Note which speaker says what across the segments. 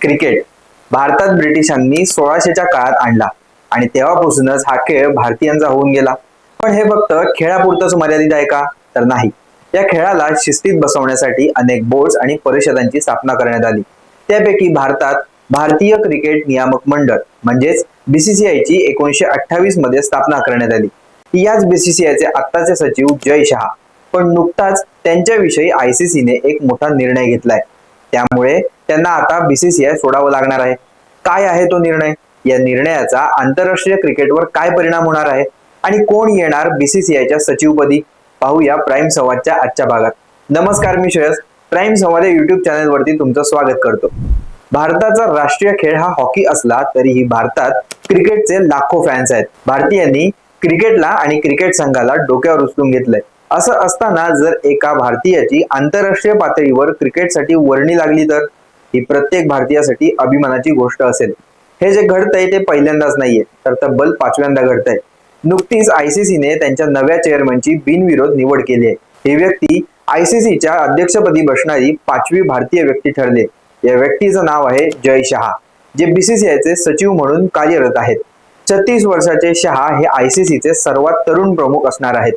Speaker 1: Cricket. भारतात ब्रिटिशांनी सोळाशेच्या काळात आणला आणि तेव्हापासूनच हा खेळ भारतीयांचा होऊन गेला. पण हे फक्त खेळापुरतंच मर्यादित आहे का? तर नाही. या खेळाला शिस्तीत बसवण्यासाठी अनेक बोर्ड आणि परिषदांची स्थापना करण्यात आली. त्यापैकी भारतात भारतीय क्रिकेट नियामक मंडळ म्हणजेच बीसीसीआयची एकोणीशे अठ्ठावीसमध्ये स्थापना करण्यात आली. याच बीसीसीआयचे आत्ताचे सचिव जय शहा. पण नुकताच त्यांच्याविषयी आयसीसीने एक मोठा निर्णय घेतलाय. त्यामुळे त्यांना आता बीसीसीआय सोडावं लागणार आहे. काय आहे तो निर्णय? या निर्णयाचा आंतरराष्ट्रीय क्रिकेटवर काय परिणाम होणार आहे? आणि कोण येणार बीसीसीआयच्या सचिवपदी? पाहूया प्राईम संवादच्या आजच्या भागात. नमस्कार मी श्रेयस. प्राईम संवाद या युट्यूब चॅनलवरती तुमचं स्वागत करतो. भारताचा राष्ट्रीय खेळ हा हॉकी असला तरीही भारतात क्रिकेटचे लाखो फॅन्स आहेत. भारतीयांनी क्रिकेटला आणि क्रिकेट संघाला डोक्यावर उचलून घेतलंय. असं असताना जर एका भारतीयाची आंतरराष्ट्रीय पातळीवर क्रिकेटसाठी वर्णी लागली तर ही प्रत्येक भारतीयासाठी अभिमानाची गोष्ट असेल. हे जे घडतंय ते पहिल्यांदाच नाहीये तर तब्बल पाचव्यांदा घडतंय. नुकतीच आयसीसीने त्यांच्या नव्या चेअरमनची बिनविरोध निवड केली आहे. ही व्यक्ती आयसीसीच्या अध्यक्षपदी बसणारी पाचवी भारतीय व्यक्ती ठरले या व्यक्तीचं नाव आहे जय शहा जे बीसीसीआयचे सचिव म्हणून कार्यरत आहेत. छत्तीस वर्षाचे शहा हे आयसीसीचे सर्वात तरुण प्रमुख असणार आहेत.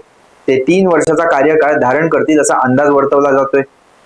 Speaker 1: ते तीन वर्षाचा कार्यकाळ धारण करतील असा अंदाज वर्तवला जातोय.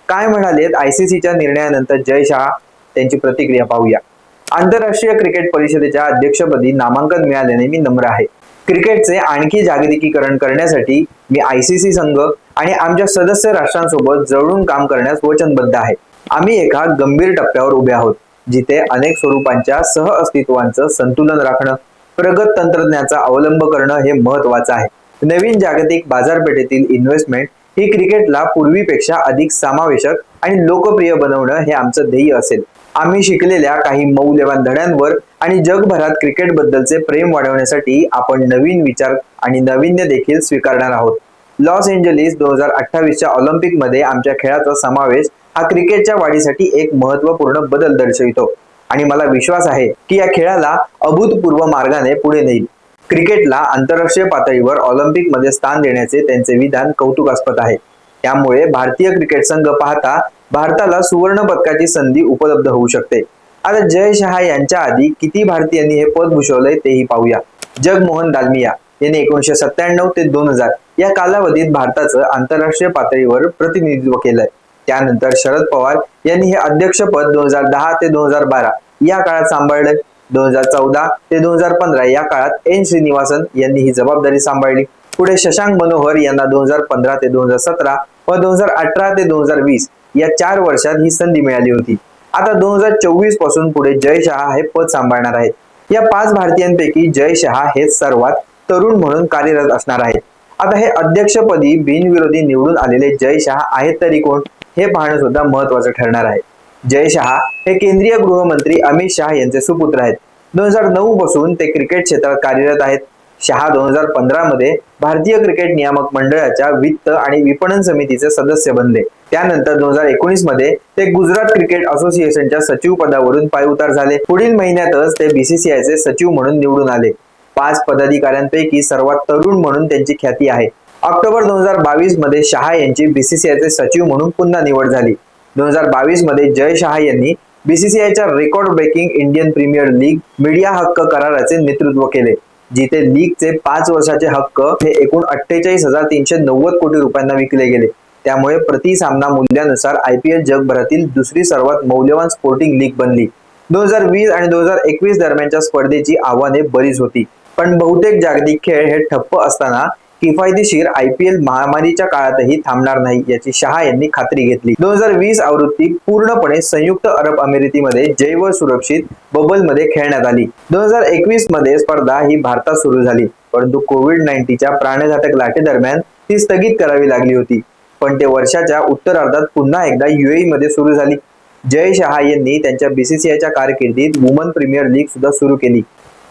Speaker 1: काय म्हणालेत आयसीसीच्या निर्णयानंतर जय शहा? त्यांची प्रतिक्रिया पाहूया. आंतरराष्ट्रीय क्रिकेट परिषदेच्या अध्यक्षपदी नामांकन मिळाल्याने मी नम्र आहे. क्रिकेटचे आणखी जागतिकीकरण करण्यासाठी मी आयसीसी संघ आणि आमच्या सदस्य राष्ट्रांसोबत जवळून काम करण्यास वचनबद्ध आहे. आम्ही एका गंभीर टप्प्यावर उभे आहोत जिथे अनेक स्वरूपांच्या सह अस्तित्वांचं संतुलन राखणं प्रगत तंत्रज्ञानाचा अवलंब करणं हे महत्वाचं आहे. नवीन जागतिक बाजारपेठेतील इन्व्हेस्टमेंट ही क्रिकेटला पूर्वीपेक्षा अधिक समावेशक आणि लोकप्रिय बनवणं हे आमचं ध्येय असेल. आम्ही शिकलेल्या काही मौल्यवान धड्यांवर आणि जगभरात क्रिकेट बद्दलचे प्रेम वाढवण्यासाठी आपण नवीन विचार आणि नाविन्य देखील स्वीकारणार आहोत. लॉस एंजलिस दोन हजार अठ्ठावीसच्या ऑलिम्पिकमध्ये आमच्या खेळाचा समावेश हा क्रिकेटच्या वाढीसाठी एक महत्त्वपूर्ण बदल दर्शवितो. आणि मला विश्वास आहे की या खेळाला अभूतपूर्व मार्गाने पुढे नेईल. क्रिकेटला आंतरराष्ट्रीय पातळीवर ऑलिम्पिकमध्ये स्थान देण्याचे त्यांचे विधान कौतुकास्पद आहे. त्यामुळे भारतीय क्रिकेट संघ पाहता भारताला सुवर्ण पदकाची संधी उपलब्ध होऊ शकते. आता जय शहा यांच्या आधी किती भारतीयांनी हे पद भूषवलंय तेही पाहूया. जगमोहन दालमिया यांनी एकोणीशे सत्त्याण्णव ते दोन हजार या कालावधीत भारताचं आंतरराष्ट्रीय पातळीवर प्रतिनिधित्व केलंय. त्यानंतर शरद पवार यांनी हे अध्यक्षपद दोन हजार दहा ते दोन हजार बारा या काळात सांभाळलंय. दोन हजार चौदा ते दोन हजार पंधरा या काळात एन श्रीनिवासन यांनी ही जबाबदारी सांभाळली. पुढे शशांक मनोहर यांना दोन हजार पंधरा ते दोन हजार सतरा व दोन हजार अठरा ते दोन हजार वीस या चार वर्षात ही संधी मिळाली होती. आता दोन हजार चोवीसपासून पुढे जय शहा हे पद सांभाळणार आहेत. या पाच भारतीयांपैकी जय शहा हे सर्वात तरुण म्हणून कार्यरत असणार आहेत. आता हे अध्यक्षपदी बिनविरोधी निवडून आलेले जय शहा आहेत तरी कोण? हे पाहणं सुद्धा महत्वाचं ठरणार आहे. जय शहा हे केंद्रीय गृहमंत्री अमित शहा यांचे सुपुत्र आहेत. दोन हजार नऊ पासून ते क्रिकेट क्षेत्रात कार्यरत आहेत. शहा दोन हजार पंधरा मध्ये भारतीय क्रिकेट नियामक मंडळाच्या वित्त आणि विपणन समितीचे सदस्य बनले. त्यानंतर दोन हजार एकोणीसमध्ये ते गुजरात क्रिकेट असोसिएशनच्या सचिव पदावरून पायउतार झाले. पुढील महिन्यातच ते बीसीसीआयचे सचिव म्हणून निवडून आले. पाच पदाधिकाऱ्यांपैकी सर्वात तरुण म्हणून त्यांची ख्याती आहे. ऑक्टोबर दोन हजार बावीसमध्ये शहा यांची बीसीसीआयचे सचिव म्हणून पुन्हा निवड झाली. दोन हजार बावीसमध्ये जय शहा यांनी बीसीसीआयच्या record breaking Indian Premier League media हक्क कराराचे नेतृत्व केले. जिथे लीगचे पाच वर्षाचे हक्क हे एकूण अठ्ठेचाळीस हजार तीनशे नव्वद कोटी रुपयांना विकले गेले. त्यामुळे प्रति सामना मूल्यानुसार आय पी एल जगभरातील दुसरी सर्वात मौल्यवान स्पोर्टिंग लीग बनली. दोन हजार वीस आणि दोन हजार एकवीस दरम्यानच्या स्पर्धेची आव्हाने बरीच होती. पण बहुतेक जागतिक खेळ हे ठप्प असताना किफायतशीर आयपीएल महामारीच्या काळातही थांबणार नाही याची शहा यांनी खात्री घेतली. दोन हजार वीस आवृत्ती पूर्णपणे संयुक्त अरब अमिरातीमध्ये जैव सुरक्षित बबलमध्ये खेळण्यात आली. दोन हजार एकवीसमध्ये स्पर्धा ही भारतात सुरू झाली परंतु कोविड नाईन्टीनच्या प्राणघातक लाटेदरम्यान ती स्थगित करावी लागली होती. पण ते वर्षाच्या उत्तरार्धात पुन्हा एकदा युएई मध्ये सुरू झाली. जय शहा यांनी त्यांच्या बीसीसीआयच्या कारकिर्दीत वुमन प्रीमियर लीग सुद्धा सुरू केली.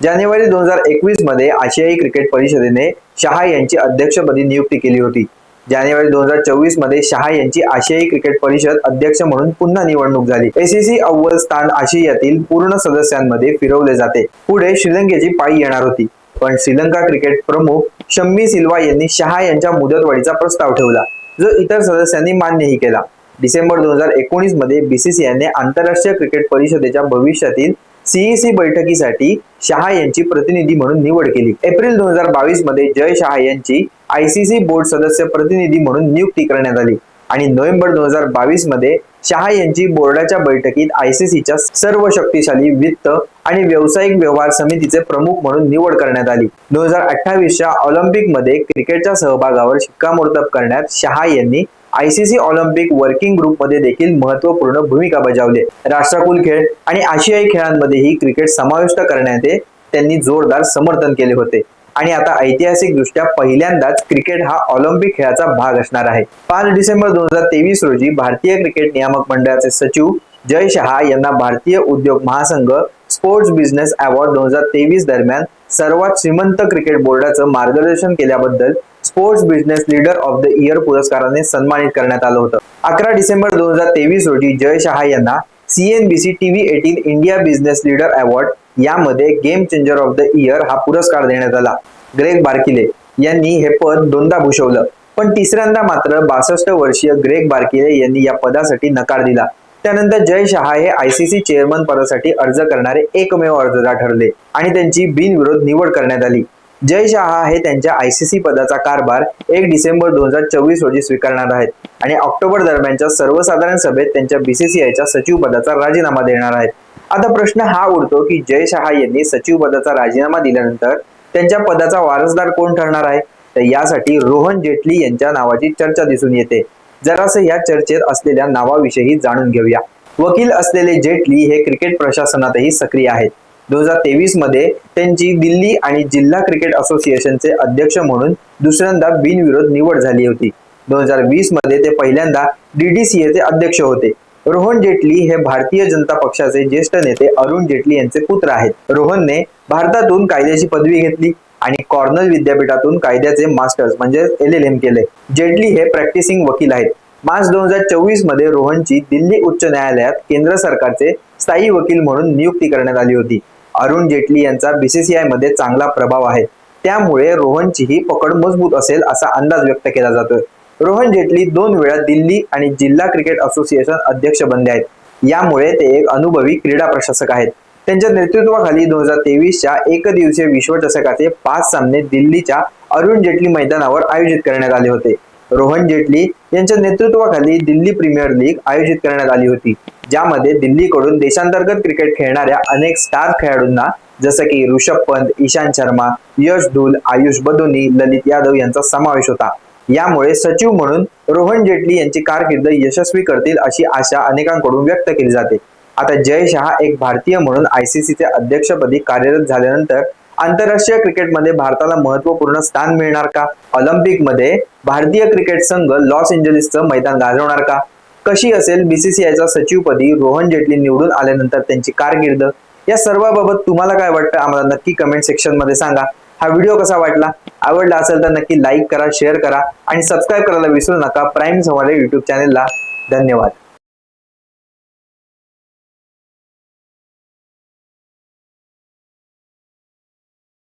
Speaker 1: जानेवारी दोन हजार एकवीसमध्ये आशियाई क्रिकेट परिषदेने शहा यांची अध्यक्षपदी नियुक्ती केली होती. जानेवारी दोन हजार चोवीसमध्ये शहा यांची आशियाई क्रिकेट परिषद अध्यक्ष म्हणून पुन्हा निवडणूक झाली. एसीसी अव्वल स्थान आशियातील पूर्ण सदस्यांमध्ये फिरवले जाते. पुढे श्रीलंकेची पायी येणार होती. पण श्रीलंका क्रिकेट प्रमुख शम्मी सिल्वा यांनी शहा यांच्या मुदतवाढीचा प्रस्ताव ठेवला जो इतर सदस्यांनी मान्यही केला. डिसेंबर दोन हजार एकोणीसमध्ये बीसीसीआयने आंतरराष्ट्रीय क्रिकेट परिषदेच्या भविष्यातील सीईसी बैठकीसाठी शहा यांची प्रतिनिधी म्हणून निवड केली. एप्रिल दोन हजार बावीसमध्ये जय शहा यांची आयसीसी बोर्ड सदस्य प्रतिनिधी म्हणून नियुक्ती करण्यात आली. आणि नोव्हेंबर दोन हजार बावीसमध्ये शहा यांची बोर्डाच्या बैठकीत आयसीसीच्या सर्व शक्तिशाली वित्त आणि व्यावसायिक व्यवहार समितीचे प्रमुख म्हणून निवड करण्यात आली. दोन हजार अठ्ठावीसच्या ऑलिम्पिकमध्ये क्रिकेटच्या सहभागावर शिक्कामोर्तब करण्यात शहा यांनी आयसीसी ऑलिम्पिक वर्किंग ग्रुपमध्ये देखील महत्त्वपूर्ण भूमिका बजावली. राष्ट्रकुल खेळ आणि आशियाई खेळांमध्येही क्रिकेट समाविष्ट करण्यात त्यांनी जोरदार समर्थन केले होते. आणि आता ऐतिहासिक दृष्ट्या पहिल्यांदाच क्रिकेट हा ऑलिम्पिक खेळाचा भाग असणार आहे. पाच डिसेंबर दोन हजार तेवीस रोजी भारतीय क्रिकेट नियामक मंडळाचे सचिव जय शहा यांना भारतीय उद्योग महासंघ स्पोर्ट्स बिझनेस अवॉर्ड दोन हजार तेवीस दरम्यान सर्वात श्रीमंत क्रिकेट बोर्डाचं मार्गदर्शन केल्याबद्दल sports business leader of the year पुरस्काराने सन्मानित करण्यात आलं होतं. अकरा डिसेंबर दोन हजार तेवीस रोजी जय शहा यांना CNBC TV eighteen India business leader award यामध्ये game changer of the year हा पुरस्कार देण्यात आला. ग्रेग बार्किले यांनी हे पद दोनदा भूषवलं. पण तिसऱ्यांदा मात्र बासष्ट वर्षीय ग्रेग बार्किले यांनी या पदासाठी नकार दिला. त्यानंतर जय शहा हे आयसीसी चेअरमन पदासाठी अर्ज करणारे एकमेव अर्जदार ठरले आणि त्यांची बिनविरोध निवड करण्यात आली. जय शहा हे त्यांच्या आयसीसी पदाचा कारभार एक डिसेंबर दोन हजार चोवीस रोजी स्वीकारणार आहेत. आणि ऑक्टोबर दरम्यानच्या सर्वसाधारण सभेत त्यांच्या बीसीसीआयच्या सचिव पदाचा राजीनामा देणार आहेत. आता प्रश्न हा उरतो की जय शहा यांनी सचिव पदाचा राजीनामा दिल्यानंतर त्यांच्या पदाचा वारसदार कोण ठरणार आहे? तर यासाठी रोहन जेटली यांच्या नावाची चर्चा दिसून येते. जरासं या चर्चेत असलेल्या नावाविषयी जाणून घेऊया. वकील असलेले जेटली हे क्रिकेट प्रशासनातही सक्रिय आहेत. दोन हजार तेवीसमध्ये त्यांची दिल्ली आणि जिल्हा क्रिकेट असोसिएशनचे अध्यक्ष म्हणून दुसऱ्यांदा बिनविरोध निवड झाली होती. दोन हजार वीसमध्ये ते पहिल्यांदा डीडीसीएचे अध्यक्ष होते. रोहन जेटली हे भारतीय जनता पक्षाचे ज्येष्ठ नेते अरुण जेटली यांचे पुत्र आहेत. रोहनने भारतातून कायद्याची पदवी घेतली आणि कॉर्नल विद्यापीठातून कायद्याचे मास्टर्स म्हणजे एल एल एम केले. जेटली हे प्रॅक्टिसिंग वकील आहेत. मार्च दोन हजार चोवीसमध्ये रोहनची दिल्ली उच्च न्यायालयात केंद्र सरकारचे स्थायी वकील म्हणून नियुक्ती करण्यात आली होती. अरुण जेटली यांचा बीसीसीआयमध्ये चांगला प्रभाव आहे. त्यामुळे रोहनचीही पकड मजबूत असेल असा अंदाज व्यक्त केला जातोय. रोहन जेटली दोन वेळा दिल्ली आणि जिल्हा क्रिकेट असोसिएशन अध्यक्ष बनले आहेत. यामुळे ते एक अनुभवी क्रीडा प्रशासक आहेत. त्यांच्या नेतृत्वाखाली दोन हजार तेवीसच्या एकदिवसीय विश्वचषकाचे पाच सामने दिल्लीच्या अरुण जेटली मैदानावर आयोजित करण्यात आले होते. रोहन जेटली यांच्या नेतृत्वाखाली दिल्ली प्रीमियर लीग आयोजित करण्यात आली होती ज्यामध्ये दिल्लीकडून देशांतर्गत क्रिकेट खेळणाऱ्या अनेक स्टार खेळाडूंना जसं की ऋषभ पंत ईशांत शर्मा यश धूल आयुष बदोनी ललित यादव यांचा समावेश होता. यामुळे सचिव म्हणून रोहन जेटली यांची कारकीर्द यशस्वी करतील अशी आशा अनेकांकडून व्यक्त केली जाते. आता जय शहा एक भारतीय म्हणून आयसीसीचे अध्यक्षपदी कार्यरत झाल्यानंतर आंतरराष्ट्रीय क्रिकेटमध्ये भारताला महत्त्वपूर्ण स्थान मिळणार का? ऑलिम्पिकमध्ये भारतीय क्रिकेट संघ लॉस एंजलिसचं मैदान गाजवणार का? कशी असेल बीसीसीआयचा सचिवपदी रोहन जेटली निवडून आल्यानंतर त्यांची कारकीर्द? या सर्वाबाबत तुम्हाला काय वाटतं? आम्हाला नक्की कमेंट सेक्शनमध्ये सांगा. हा व्हिडिओ कसा वाटला? आवडला असेल तर नक्की लाईक करा शेअर करा आणि सबस्क्राईब करायला विसरू नका. प्राईम संवाद युट्यूब चॅनेलला धन्यवाद.